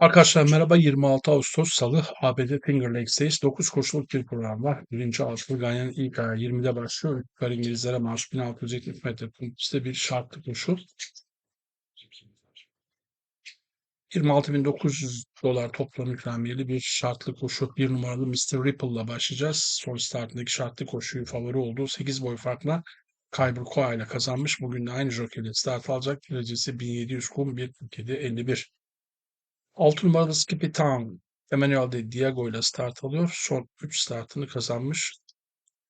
Arkadaşlar merhaba. 26 Ağustos Salı ABD Finger Lakes'teyiz. 9 koşuluk bir program var. Birinci altılı Ganyan'ın ilk ayağı 20'de başlıyor. Yukarı İngilizlere maaş 1670 metre kumpuste bir şartlı koşu. 26.900 dolar toplam ikramiyeli bir şartlı koşu. Bir numaralı Mr. Ripple'la başlayacağız. Son startındaki şartlı koşuyu favori olduğu 8 boy farkla Kyber Koa ile kazanmış. Bugün de aynı jokeyle start alacak. Derecesi 1700 kum 1.47 51. 6 numaralı Skippy Town Emmanuel de Diego ile start alıyor. Son 3 startını kazanmış.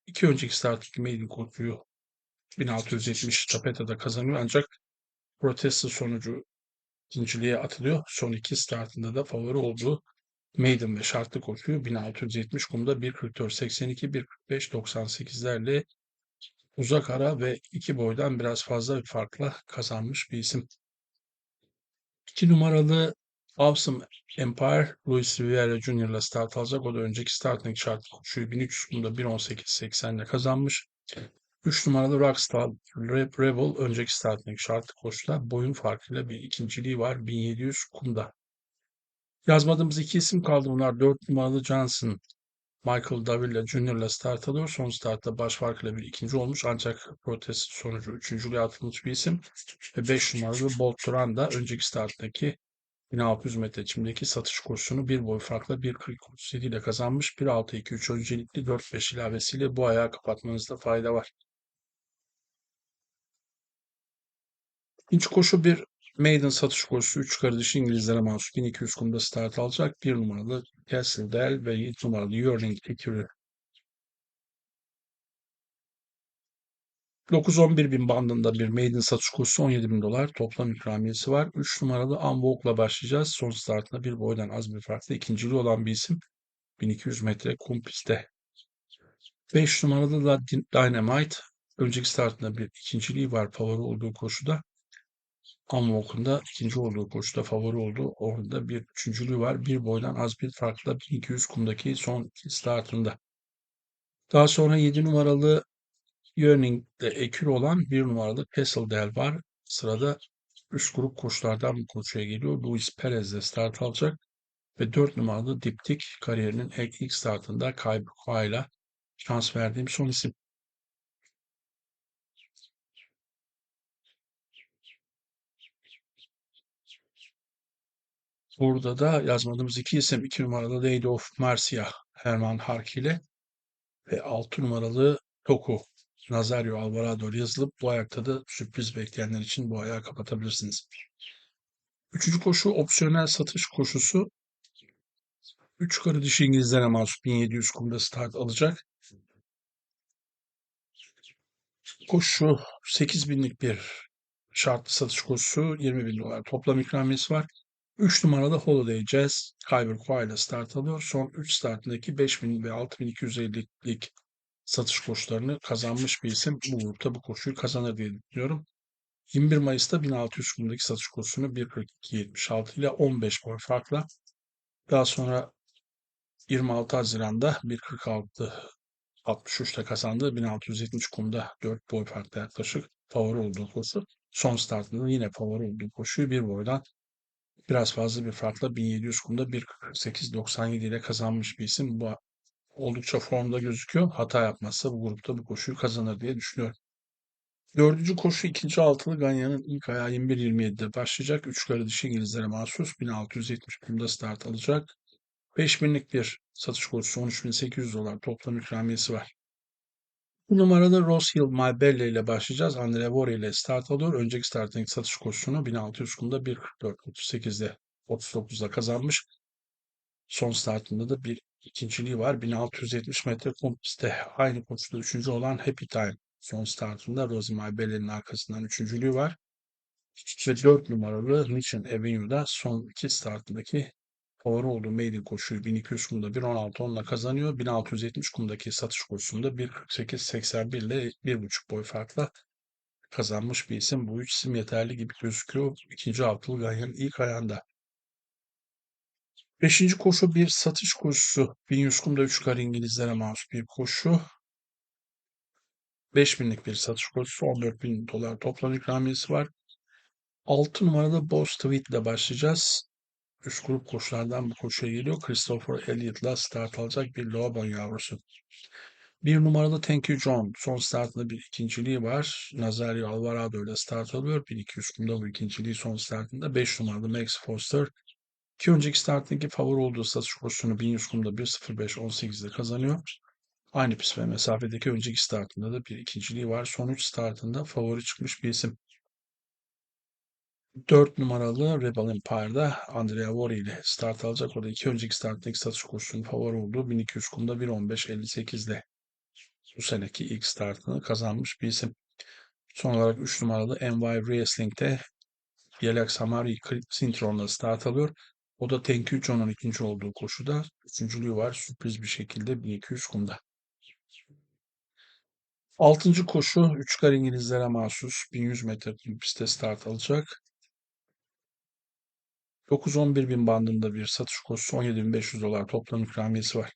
İki önceki starttaki maiden koşuyu 1670 Chapeta'da kazanıyor ancak protesto sonucu ikinciliğe atılıyor. Son iki startında da favori olduğu maiden ve şartlı koşuyu 1670 kumda 1.44.82, 1.45.98'lerle uzak ara ve iki boydan biraz fazla bir farkla kazanmış bir isim. 2 numaralı Awesome Empire Luis Rivera Jr. ile start alacak. O da önceki starting şart koşuyu 1300 kumda 1.18.80 ile kazanmış. 3 numaralı Rockstar Rebel önceki starting şartlı koşuda boyun farkıyla bir ikinciliği var 1700 kumda. Yazmadığımız iki isim kaldı. Bunlar 4 numaralı Johnson Michael Davila Jr. ile start alıyor. Son startta baş farkıyla bir ikinci olmuş ancak protest sonucu üçüncülüğe atılmış bir isim. Ve 5 numaralı Bolt Duran da önceki starttaki 1600 metre çimdeki satış kursunu bir boy farkla 1.47 ile kazanmış. 1.6-2-3 öncelikli 4-5 ilavesiyle bu ayağı kapatmanızda fayda var. İkinci koşu bir maiden satış koşusu 3 kardeşi İngilizlere mahsus 1200 kumda start alacak. 1 numaralı Castle Dell ve 7 numaralı Yearning Figure 9-11 bin bandında bir maiden satış kursu 17 bin dolar toplam ikramiyesi var. 3 numaralı Unwalk'la başlayacağız. Son startında bir boydan az bir farklı ikinciliği olan bir isim. 1200 metre kum pistte. 5 numaralı da Dynamite. Önceki startında bir ikinciliği var favori olduğu koşuda. Unwalk'un da ikinci olduğu koşuda favori olduğu orada bir üçüncülüğü var. Bir boydan az bir farkla 1200 kumdaki son startında. Daha sonra 7 numaralı Yearning'de ekür olan bir numaralı Kesseldale var. Sırada üst grup koşulardan bu koşuya geliyor. Luis Perez de start alacak. Ve 4 numaralı Diptik kariyerinin ilk startında Kaybuka ile şans verdiğim son isim. Burada da yazmadığımız iki isim. 2 numaralı Lady of Marcia Herman Harki ile ve 6 numaralı Toku Nazario Alvarado yazılıp bu ayakta da sürpriz bekleyenler için bu ayağı kapatabilirsiniz. Üçüncü koşu opsiyonel satış koşusu. 3 yukarı dişi İngilizlere mahsus 1700 kumda start alacak. Koşu 8 binlik bir şartlı satış koşusu 20 bin dolar toplam ikramiyesi var. 3 numaralı Holiday Jazz Kyber Koa ile start alıyor. Son 3 startındaki 5000 ve 6250'lik satış koşularını kazanmış bir isim. Bu grupta bu koşuyu kazanır diye düşünüyorum. 21 Mayıs'ta 1600 kumdaki satış kursunu 1.42.76 ile 15 boy farkla daha sonra 26 Haziran'da 1.46 63'te kazandığı 1670 kumda 4 boy farklı yaklaşık favori olduğu koşu. Son startında yine favori olduğu koşuyu bir boydan biraz fazla bir farkla 1700 kumda 1.48.97 ile kazanmış bir isim. Bu oldukça formda gözüküyor. Hata yapmazsa bu grupta bu koşuyu kazanır diye düşünüyorum. Dördüncü koşu ikinci altılı Ganyan'ın ilk ayağı 21.27'de başlayacak. Üç karı dişi İngilizlere mahsus 1670 kumda start alacak. 5000'lik bir satış koşusu 13.800 dolar toplam ikramiyesi var. Bu numaralı Ross Hill My Belle ile başlayacağız. Andre Vore ile start alıyor. Önceki starting satış koşusunu 1600 kumda 1.44.38'de 39'da kazanmış. Son startında da bir ikinciliği var. 1670 metre kum pistte. Aynı koşuda üçüncü olan Happy Time son startında Rosemary Belle'nin arkasından üçüncülüğü var. Ve 4 numaralı Mission Avenue'da son iki startındaki favori olduğu maiden koşuyu 1200 kumda 1.16.10'la kazanıyor. 1670 kumdaki satış koşusunda 1.48.81 ile 1.5 boy farkla kazanmış bir isim. Bu üç isim yeterli gibi gözüküyor. İkinci altılı Ganyan'ın ilk ayağında. Beşinci koşu bir satış koşusu. 1100 kumda 3 kare İngilizlere mahsus bir koşu. 5000'lik bir satış koşusu 14 bin dolar toplam ikramiyesi var. 6 numaralı Boss Tweet ile başlayacağız. Üst grup koşulardan bu koşuya geliyor. Christopher Elliott'la start alacak bir Loban yavrusu. Bir numaralı Thank You John. Son startında bir ikinciliği var. Nazario Alvarado ile start alıyor. 1-2-3 kumda bu ikinciliği son startında. 5 numaralı Max Foster. İki önceki startındaki favori olduğu satış koşusunu 1100 kumda 1.05.18'de kazanıyor. Aynı pist ve mesafedeki önceki startında da bir ikinciliği var. Son 3 startında favori çıkmış bir isim. 4 numaralı Rebel Empire'da Andrea Vori ile start alacak. O da iki önceki starttaki satış koşusunun favori olduğu 1200 kumda 1.15.58'de bu seneki ilk startını kazanmış bir isim. Son olarak 3 numaralı NY Wrestling'de Yelek Samari Sintron'la start alıyor. O da Thank You John'un ikinci olduğu koşuda. Üçüncülüğü var sürpriz bir şekilde 1200 kumda. Altıncı koşu 3 kar İngilizlere mahsus 1100 metre pistte start alacak. 9-11 bin bandında bir satış koşusu 17.500 dolar toplam ikramiyesi var.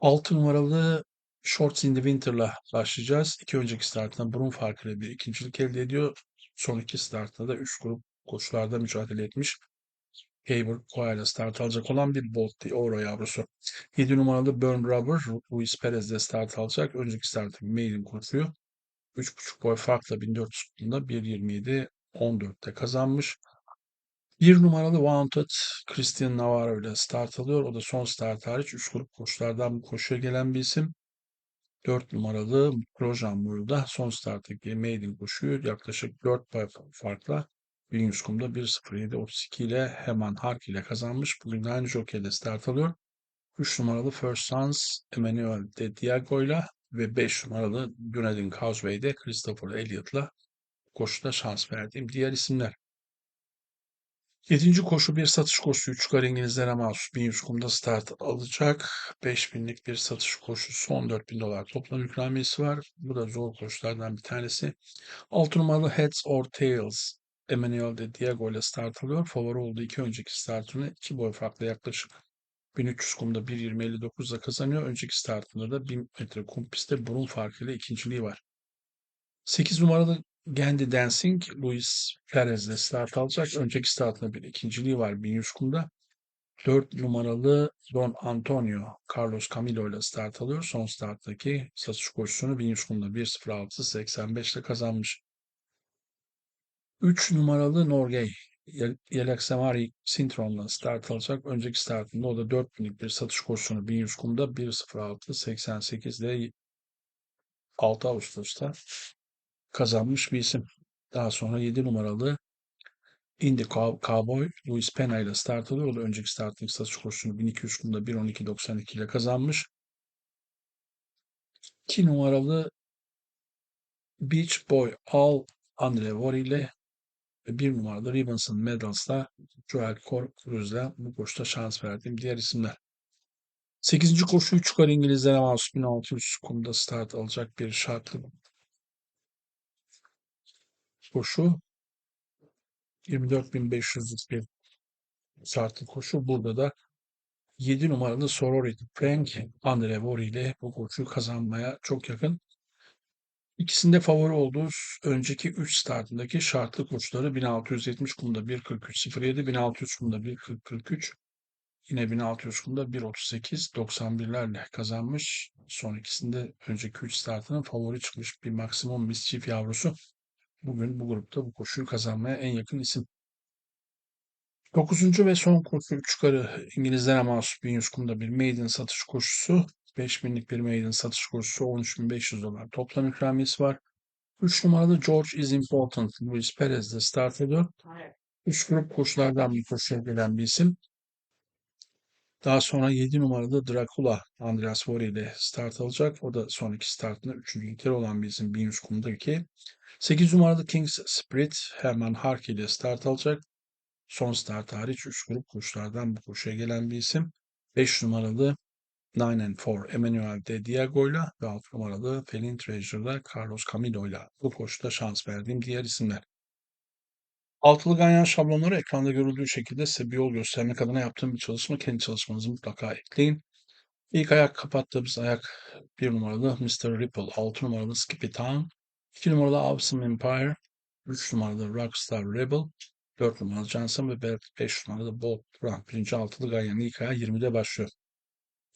6 numaralı Shorts in the Winter'la başlayacağız. İki önceki startında burun farkıyla bir ikincilik elde ediyor. Son iki startında da 3 grup koşularda mücadele etmiş. Hayward Koya'yla start alacak olan bir Bolt Oro yavrusu. 7 numaralı Burn Rubber Luis Perez'de start alacak. Önceki startı maiden koşuyor. 3.5 boy farkla 1400 kumda 1.27 14'te kazanmış. Bir numaralı Wanted Christian Navarro ile start alıyor. O da son start hariç 3 grup koşulardan koşuya gelen bir isim. 4 numaralı Projan burada son starttaki maiden koşuyu yaklaşık 4 pay farkla 1100 kumda 1.07.32 ile hemen Hark ile kazanmış. Bugün aynı jockey'de start alıyor. 3 numaralı First Sons Emmanuel de Diago ile ve 5 numaralı Dunedin Causeway'de Christopher Elliott'la koşuda şans verdiğim diğer isimler. Yedinci koşu bir satış koşusu. Üç kar İngilizlere mahsus 1100 kumda start alacak. 5000'lik bir satış koşusu 14.000 dolar toplam ikramiyesi var. Bu da zor koşulardan bir tanesi. 6 numaralı Heads or Tails Emmanuel de Diego ile start alıyor. Favori olduğu iki önceki startını iki boy farklı yaklaşık 1300 kumda 1.20.59'da kazanıyor. Önceki startında da 1000 metre kum pistte burun farkıyla ikinciliği var. 8 numaralı Gandhi Dancing, Luis Perez'le start alacak. Önceki startında bir ikinciliği var 1100 kumda. 4 numaralı Don Antonio Carlos Camilo ile start alıyor. Son starttaki satış koşusunu 1100 kumda 1.06.85 ile kazanmış. 3 numaralı Norgay Yelek Samari Sintron'la start alacak. Önceki startında o da 4000'lik bir satış koşusunu 1100 kumda 1.06.88 ile 6 Ağustos'ta kazanmış bir isim. Daha sonra 7 numaralı Indy Cowboy Luis Pena ile start alıyor. O da önceki starting satış koşusunu 1200 kumda 1.12.92 ile kazanmış. 2 numaralı Beach Boy Al Andre Vori ile ve 1 numaralı Robinson Medals'la Joel Cruz'la bu koşuda şans verdiğim diğer isimler. 8. koşu 3 kar İngilizlere mahsus 1600 kumda start alacak bir şartlı koşu 24.500'lük bir saatlik koşu. Burada da 7 numaralı Sorority Frank Andre Vori ile bu koşuyu kazanmaya çok yakın. İkisinde favori olduğu önceki 3 startındaki şartlı koşuları 1670 kumda 1.43.07, 1600 kumda 1.40.43, yine 1600 kumda 1.38 91'lerle kazanmış. Son ikisinde önceki 3 startının favori çıkmış bir maksimum mischief yavrusu. Bugün bu grupta bu koşuyu kazanmaya en yakın isim. Dokuzuncu ve son koşu 3 karı İngilizlere mahsus 1100 kumda bir maiden satış koşusu. 5000'lik bir maiden satış koşusu 13.500 dolar. Toplam ikramiyesi var. 3 numaralı George is important. Luis Perez de start ediyor. 3 grup koşulardan bir koşuya gelen bir isim. Daha sonra 7 numaralı Dracula Andreas Vori ile start alacak. O da son iki startında 3. ülke olan bir isim 1100 kumda 2. 8 numaralı Kings Spirit Herman Hark ile start alacak. Son start hariç 3 grup koşulardan bu koşuya gelen bir isim. 5 numaralı Nine and Four Emmanuel de Diego ile ve 6 numaralı Felin Treasure'da Carlos Camilo ile bu koşuda şans verdiğim diğer isimler. Altılı ganyan şablonları ekranda görüldüğü şekilde size bir yol göstermek adına yaptığım bir çalışma. Kendi çalışmanızı mutlaka ekleyin. İlk ayak kapattığımız ayak 1 numaralı Mr. Ripple, 6 numaralı Skippy Town, 2 numaralı Awesome Empire, 3 numaralı Rockstar Rebel, 4 numaralı Johnson ve 5 numaralı Bolt Brown. Birinci altılı Ganyan'ın ilk ayağı 20'de başlıyor.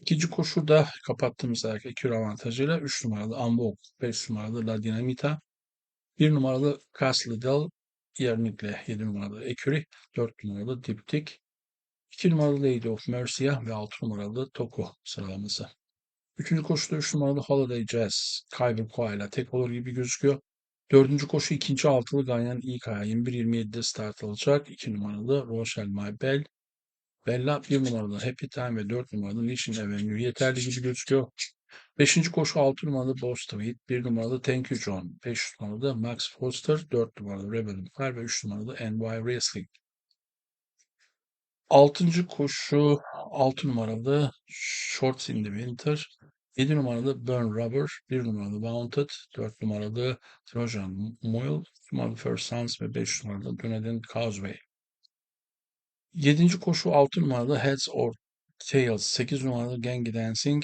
İkinci koşu da kapattığımız ayak ekür avantajıyla 3 numaralı Ambok, 5 numaralı La Dinamita, 1 numaralı Castle Del, Yernikle 7 numaralı Eküri, 4 numaralı Diptik, 2 numaralı Lady of Mercia ve 6 numaralı Toko sıralaması. Üçüncü koşuda 3 numaralı Holiday Jazz, Kyber Koa ile tek olur gibi gözüküyor. Dördüncü koşu ikinci altılı Ganyan ilk ayağı 21-27'de start alacak. 2 numaralı Rochelle My Bell, Bella 1 numaralı Happy Time ve 4 numaralı Mission Avenue yeterli gibi gözüküyor. Beşinci koşu 6 numaralı Boss Tweed, 1 numaralı Thank You John, 5 numaralı Max Foster, 4 numaralı Rebel Fire ve 3 numaralı NY Wrestling. Altıncı koşu 6 numaralı Shorts in the Winter, 7 numaralı Burn Rubber, 1 numaralı Wanted, 4 numaralı Trojan Moil, 2 numaralı First Sons ve 5 numaralı Dunedin Causeway. Yedinci koşu 6 numaralı Heads or Tails, 8 numaralı Gengi Dancing,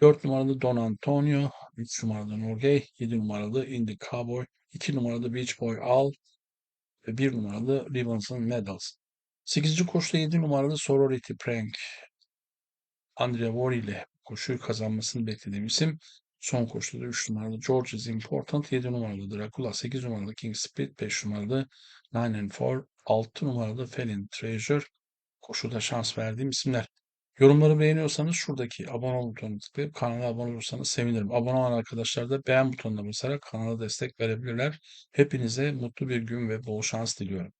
4 numaralı Don Antonio, 3 numaralı Norgay, 7 numaralı Indy Cowboy, 2 numaralı Beach Boy Al ve 1 numaralı Robinson Medals. 8. koşuda 7 numaralı Sorority Prank, Andrea Wari ile koşuyu kazanmasını beklediğim isim. Son koşuda 3 numaralı George is Important, 7 numaralı Dracula, 8 numaralı King Split, 5 numaralı Nine and Four, 6 numaralı Felin Treasure, koşuda şans verdiğim isimler. Yorumları beğeniyorsanız şuradaki abone ol butonuna tıklayıp kanala abone olursanız sevinirim. Abone olan arkadaşlar da beğen butonuna basarak kanala destek verebilirler. Hepinize mutlu bir gün ve bol şans diliyorum.